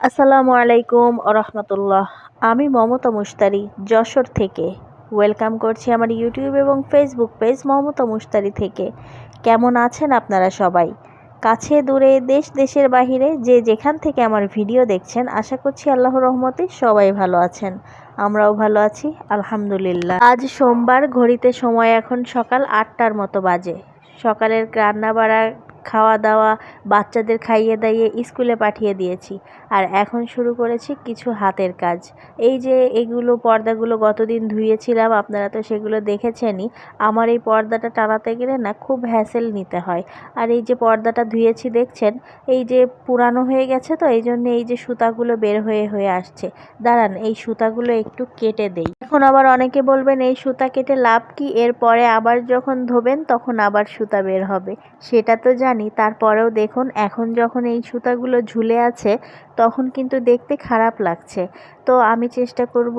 আসসালামু আলাইকুম রহমতুল্লাহ আমি মমতা মুস্তারি যশোর থেকে। ওয়েলকাম করছি আমার ইউটিউব এবং ফেসবুক পেজ মমতা মুস্তারি থেকে। কেমন আছেন আপনারা সবাই? কাছে দূরে, দেশ, দেশের বাহিরে যে যেখান থেকে আমার ভিডিও দেখছেন, আশা করছি আল্লাহর রহমতে সবাই ভালো আছেন। আমরাও ভালো আছি, আলহামদুলিল্লাহ। আজ সোমবার, ঘড়িতে সময় এখন সকাল আটটার মতো বাজে। সকালের রান্না বাড়া খাওয়া দাওয়া বাচ্চাদের খাইয়ে দাইয়ে স্কুলে পাঠিয়ে দিয়েছি। আর এখন শুরু করেছি কিছু হাতের কাজ। এই যে এগুলো পর্দাগুলো গতদিন ধুয়েছিলাম, আপনারা তো সেগুলো দেখেছেনই। আমার এই পর্দাটা টানাতে গেলে না খুব হ্যাসেল নিতে হয়। আর এই যে পর্দাটা ধুয়েছি দেখছেন, এই যে পুরানো হয়ে গেছে তো এই জন্য এই যে সুতাগুলো বের হয়ে হয়ে আসছে। দাঁড়ান, এই সুতাগুলো একটু কেটে দেই। এখন আবার অনেকে বলবেন, এই সুতা কেটে লাভ কি? এরপরে আবার যখন ধোবেন, তখন আবার সুতা বের হবে। সেটা তো জানি। তারপরেও দেখুন, এখন যখন এই সুতাগুলো ঝুলে আছে, তখন কিন্তু দেখতে খারাপ লাগছে। তো আমি চেষ্টা করব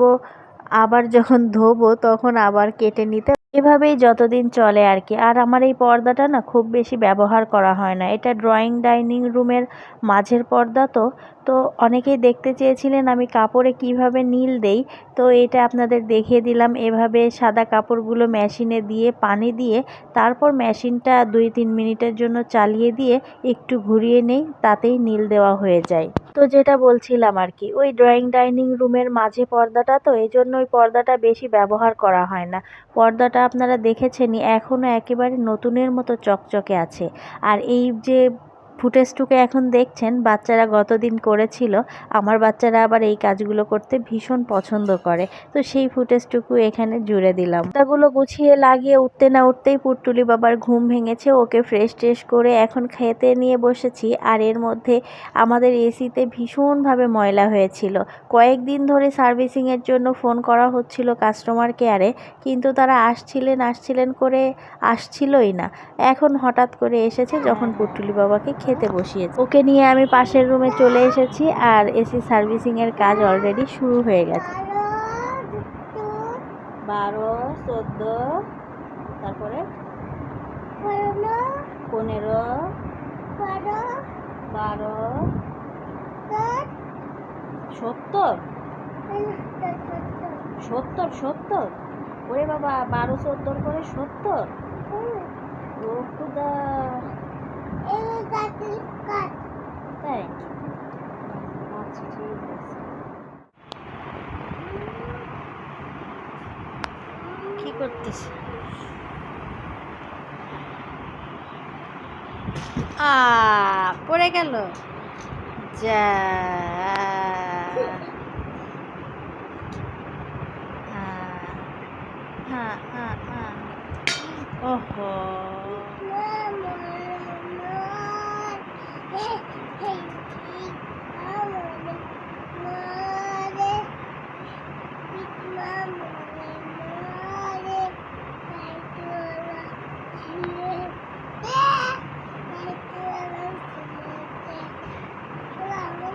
আবার যখন ধোবো তখন আবার কেটে নিতে এভাবেই যতদিন চলে আর কি। আর আমার এই পর্দাটা না খুব বেশি ব্যবহার করা হয় না। এটা ড্রয়িং ডাইনিং রুমের মাঝের পর্দা তো। তো অনেকেই দেখতে চেয়েছিলেন আমি কাপড়ে কীভাবে নীল দেই। তো এটা আপনাদের দেখিয়ে দিলাম। এভাবে সাদা কাপড়গুলো মেশিনে দিয়ে, পানি দিয়ে, তারপর মেশিনটা দুই তিন মিনিটের জন্য চালিয়ে দিয়ে একটু ঘুরিয়ে নেই, তাতেই নীল দেওয়া হয়ে যায়। তো যেটা বলছিলাম আর কি, ওই ড্রয়িং ডাইনিং রুমের মাঝে পর্দাটা তো এই জন্য ওই পর্দাটা বেশি ব্যবহার করা হয় না। পর্দাটা আপনারা দেখেছেনই এখনও একেবারে নতুনের মতো চকচকে আছে। আর এই যে ফুটেজটুকু এখন দেখছেন, বাচ্চারা গতদিন করেছিল। আমার বাচ্চারা আবার এই কাজগুলো করতে ভীষণ পছন্দ করে। তো সেই ফুটেজটুকু এখানে জুড়ে দিলাম। তাগুলো গুছিয়ে লাগিয়ে উঠতে না উঠতেই পুট্টুলি বাবার ঘুম ভেঙেছে। ওকে ফ্রেশ ট্রেশ করে এখন খেতে নিয়ে বসেছি। আর এর মধ্যে আমাদের এসিতে ভীষণভাবে ময়লা হয়েছিল। কয়েকদিন ধরে সার্ভিসিংয়ের জন্য ফোন করা হচ্ছিল কাস্টমার কেয়ারে কিন্তু তারা আসছিলেন আসছিলেন করে আসছিলই না। এখন হঠাৎ করে এসেছে যখন পুটুলি বাবাকে খেতে বসিয়েছে। ওকে নিয়ে আমি পাশের রুমে চলে এসেছি আর এসি সার্ভিসিংয়ের কাজ অলরেডি শুরু হয়ে গেছে। বারো, চোদ্দ, তারপরে পনেরো, বারো, সত্তর সত্তর সত্তর। ওরে বাবা, বারো, চোদ্দোর করে সত্তর। ও খুদা তাই আচ্ছা ঠিক আছে কি করতেছে? আ পড়ে গেল। যা। হ্যাঁ হ্যাঁ হ্যাঁ ওহো।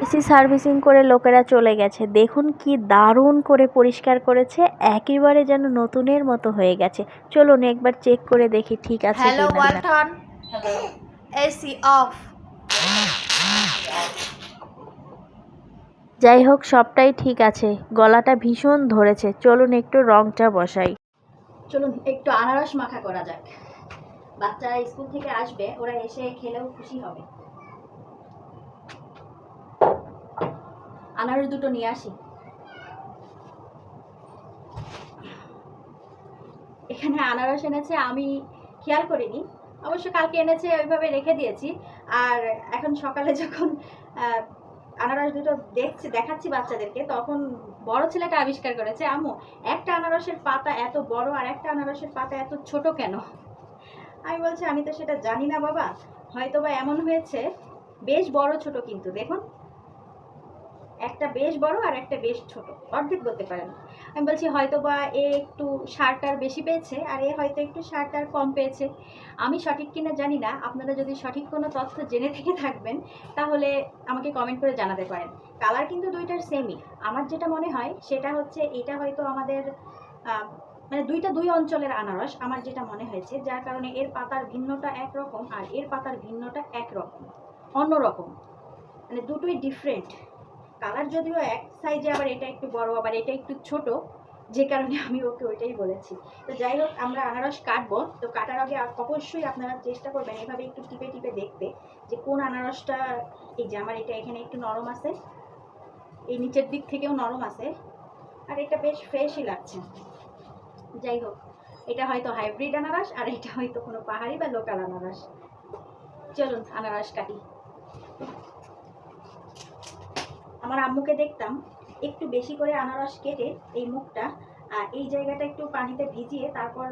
এসি সার্ভিসিং করে লোকেরা চলে গেছে। দেখুন কি দারুণ করে পরিষ্কার করেছে একেবারে যেন নতুনের মতো হয়ে গেছে। চলুন একবার চেক করে দেখি ঠিক আছে হ্যালো ওয়ালটন এসি অফ। যাই হোক সবটাই ঠিক আছে। গলাটা ভীষণ ধরেছে। চলুন একটু রংটা বসাই। চলুন একটু আনারস মাখা করা যাক। বাচ্চারা স্কুল থেকে আসবে ওরা এসে খেলেও খুশি হবে। আনারস দুটো নিয়ে আসি। এখানে আনারস এনেছে, আমি খেয়াল করিনি। অবশ্য কালকে এনেছে, ওইভাবে রেখে দিয়েছি। আর এখন সকালে যখন আনারস দুটো দেখছি, দেখাচ্ছি বাচ্চাদেরকে, তখন বড় ছেলেটা আবিষ্কার করেছে, আম্মু, একটা আনারসের পাতা এত বড় আর একটা আনারসের পাতা এত ছোট কেন? আমি বলছি, আমি তো সেটা জানি না বাবা। হয়তো বা এমন হয়েছে, বেশ বড় ছোট কিন্তু, দেখুন। একটা বেশ বড় আর একটা বেশ ছোট। অর্ধেক বলতে পারেন। আমি বলছি হয়তো বা এ একটু সারটার বেশি পেয়েছে আর এ হয়তো একটু সারটার কম পেয়েছে। আমি সঠিক কিনা জানি না। আপনারা যদি সঠিক কোনো তথ্য জেনে থেকে থাকবেন, তাহলে আমাকে কমেন্ট করে জানাতে পারেন। কালার কিন্তু দুইটার সেমই আমার যেটা মনে হয়, সেটা হচ্ছে এটা হয়তো আমাদের মানে দুইটা দুই অঞ্চলের আনারস, আমার যেটা মনে হয়েছে। যার কারণে এর পাতার ভিন্নটা একরকম আর এর পাতার ভিন্নটা একরকম, অন্যরকম। মানে দুটোই ডিফারেন্ট কালার যদিও এক সাইজে, আবার এটা একটু বড়, আবার এটা একটু ছোট, যে কারণে আমি ওকে ওইটাই বলেছি। তো যাই হোক, আমরা আনারস কাটবো। তো কাটার আগে অবশ্যই আপনারা চেষ্টা করবেন এভাবে একটু টিপে টিপে দেখতে, যে কোন আনারসটা, এই যে আমার এটা এখানে একটু নরম আছে, এই নিচের দিক থেকেও নরম আছে, আর এটা বেশ ফ্রেশই লাগছে। যাই হোক, এটা হয়তো হাইব্রিড আনারস, আর এটা হয়তো কোনো পাহাড়ি বা লোকাল আনারস। চলুন, আনারস কাটি। আমার আম্মুকে দেখতাম একটু বেশি করে আনারস কেটে এই মুখটা এই জায়গাটা একটু পানিতে ভিজিয়ে তারপর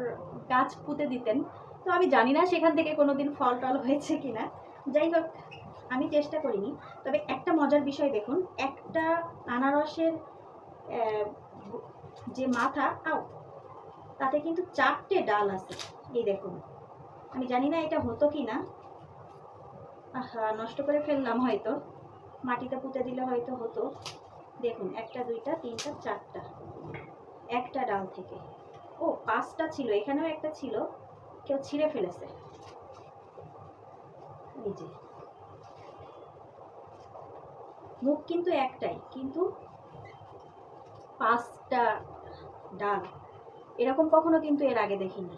গাছ পুঁতে দিতেন। তো আমি জানি না সেখান থেকে কোনো দিন ফল টল হয়েছে কি না যাই হোক, আমি চেষ্টা করিনি। তবে একটা মজার বিষয় দেখুন, একটা আনারসের যে মাথা আও তাতে কিন্তু চারটে ডাল আছে। এই দেখুন, আমি জানি না এটা হতো কি না আহা, নষ্ট করে ফেললাম হয়তো। মাটিতে পুঁতে দিলে হয়তো হতো। দেখুন, একটা, দুইটা, তিনটা, চারটা। একটা ডাল থেকে। ও, পাঁচটা ছিল, এখানেও একটা ছিল। কেউ ছিঁড়ে ফেলেছে। মুখ কিন্তু একটাই, কিন্তু পাঁচটা ডাল। এরকম কখনো কিন্তু এর আগে দেখিনি।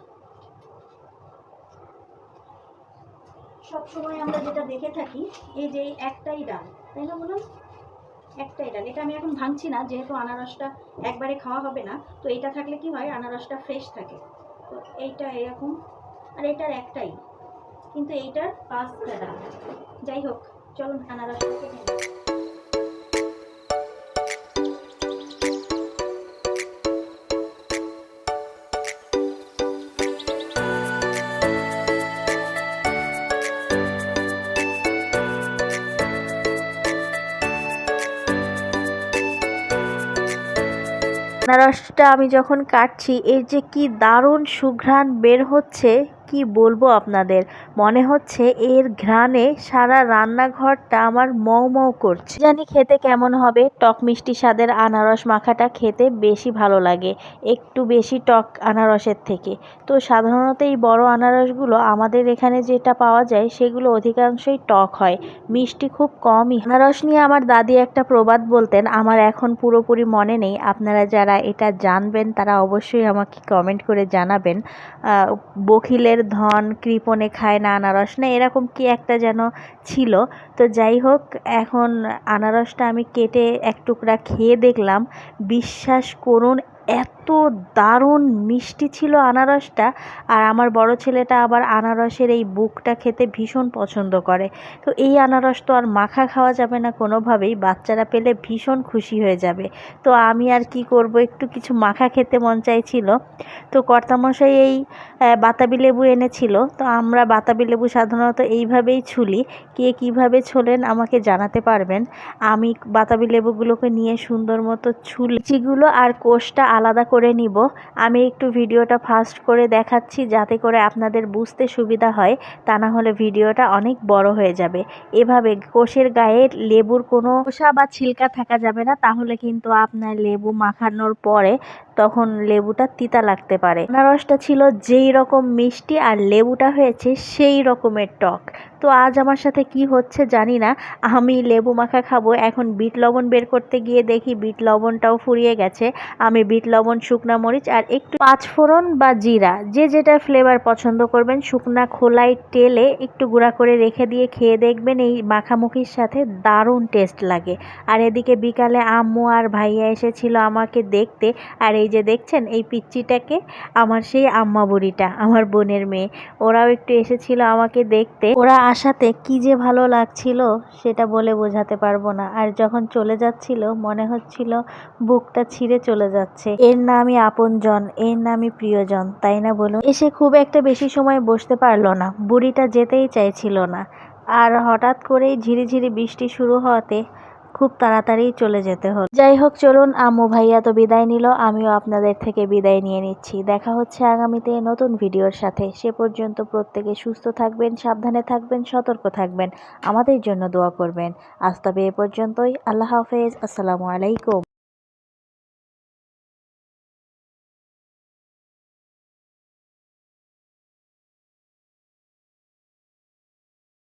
সব সময় আমরা যেটা দেখে থাকি, এই যে একটাই ডাল, তাই না বলুন? একটাই ডাল, এটা আমি এখন ভাঙছি না, যেহেতু আনারসটা একবারে খাওয়া হবে না, তো এটা থাকলে কি হয়, আনারসটা ফ্রেশ থাকে। তো এইটা এরকম, আর এটার একটাই, কিন্তু এইটার পাঁচটা ডাল। যাই হোক, চলুন আনারসটা una আনারসটা আমি যখন কাটছি, এর যে কি দারুণ সুঘ্রাণ বের হচ্ছে, কি বলব আপনাদের? মনে হচ্ছে এর ঘ্রাণে সারা রান্নাঘরটা আমার মৌ মৌ করছে। জানি খেতে কেমন হবে, টক মিষ্টি স্বাদের আনারস মাখাটা খেতে বেশি ভালো লাগে, একটু বেশি টক আনারসের থেকে। তো সাধারণত এই বড় আনারসগুলো আমাদের এখানে যেটা পাওয়া যায়, সেগুলো অধিকাংশই টক হয়, মিষ্টি খুব কমই আনারস নিয়ে আমার দাদি একটা প্রবাদ বলতেন, আমার এখন পুরোপুরি মনে নেই, আপনারা যারা জানবেন, তারা অবশ্যই আমাকে কমেন্ট করে জানাবেন। বকিলের বখিলের ধন কৃপণে খায় না আনারস। না, এরকম কি একটা যেন ছিল। তো যাই হোক, এখন আনারসটা আমি কেটে এক টুকরা খেয়ে দেখলাম। বিশ্বাস করুন এত দারুণ মিষ্টি ছিল আনারসটা। আর আমার বড় ছেলেটা আবার আনারসের এই বুকটা খেতে ভীষণ পছন্দ করে। তো এই আনারস তো আর মাখা খাওয়া যাবে না কোনোভাবেই, বাচ্চারা পেলে ভীষণ খুশি হয়ে যাবে। তো আমি আর কি করব, একটু কিছু মাখা খেতে মন চাইছিল। তো কর্তামশাই এই বাতাবি লেবু এনেছিল। তো আমরা বাতাবি লেবু সাধারণত এইভাবেই ছুলি। কে কীভাবে ছোলেন আমাকে জানাতে পারবেন। আমি বাতাবি লেবুগুলোকে নিয়ে সুন্দর মতো ছুলি। চিগুলো আর কোষটা আলাদা করে নিব। আমি একটু ভিডিওটা ফাস্ট করে দেখাচ্ছি যাতে করে আপনাদের বুঝতে সুবিধা হয়। তা না হলে ভিডিওটা অনেক বড় হয়ে যাবে। এভাবে কোষের গায়ে লেবুর কোনো খোসা বা ছিলকা থাকা যাবে না। তাহলে কিন্তু আপনার লেবু মাখানোর পরে তখন লেবুটা তিতা লাগতে পারে। আনারসটা ছিল যেই রকম মিষ্টি আর লেবুটা হয়েছে সেই রকমের টক। তো আজ আমার সাথে কি হচ্ছে জানি না। আমি লেবু মাখা খাব, এখন বিট লবণ বের করতে গিয়ে দেখি বিট লবণটাও ফুরিয়ে গেছে। আমি বিট লবণ, শুকনা মরিচ আর একটু পাঁচফোড়ন বা জিরা, যে যেটা ফ্লেভার পছন্দ করবেন, শুকনা খোলায় তেলে একটু গুঁড়া করে রেখে দিয়ে খেয়ে দেখবেন এই মাখামুখির সাথে দারুণ টেস্ট লাগে। আর এদিকে বিকালে আম্মু আর ভাইয়া এসেছিল আমাকে দেখতে। আর এই যে দেখছেন, এই পিচ্চিটাকে, আমার সেই আম্মা বুড়িটা, আমার বোনের মেয়ে। ওরাও একটু এসেছিল আমাকে দেখতে। ওরা আসাতে কি যে ভালো লাগছিল সেটা বলে বোঝাতে পারব না। আর যখন চলে যাচ্ছিল, মনে হচ্ছিল বুকটা ছিঁড়ে চলে যাচ্ছে। এর নামই আপনজন, এর নামই প্রিয়জন, তাই না বলুন? এসে খুব একটা বেশি সময় বসতে পারল না। বুড়িটা যেতেই চাইছিল না। আর হঠাৎ করেই ঝিরিঝিরি বৃষ্টি শুরু হওয়াতে খুব তাড়াতাড়ি চলে যেতে হলো। যাই হোক চলুন, আম্মু ভাইয়া তো বিদায় নিল, আমিও আপনাদের থেকে বিদায় নিয়ে নিচ্ছি। দেখা হচ্ছে আগামীতে নতুন ভিডিওর সাথে। সে পর্যন্ত প্রত্যেকে সুস্থ থাকবেন, সাবধানে থাকবেন, সতর্ক থাকবেন। আমাদের জন্য দোয়া করবেন। আজ তবে এ পর্যন্তই। আল্লাহ হাফেজ। আসসালামু আলাইকুম।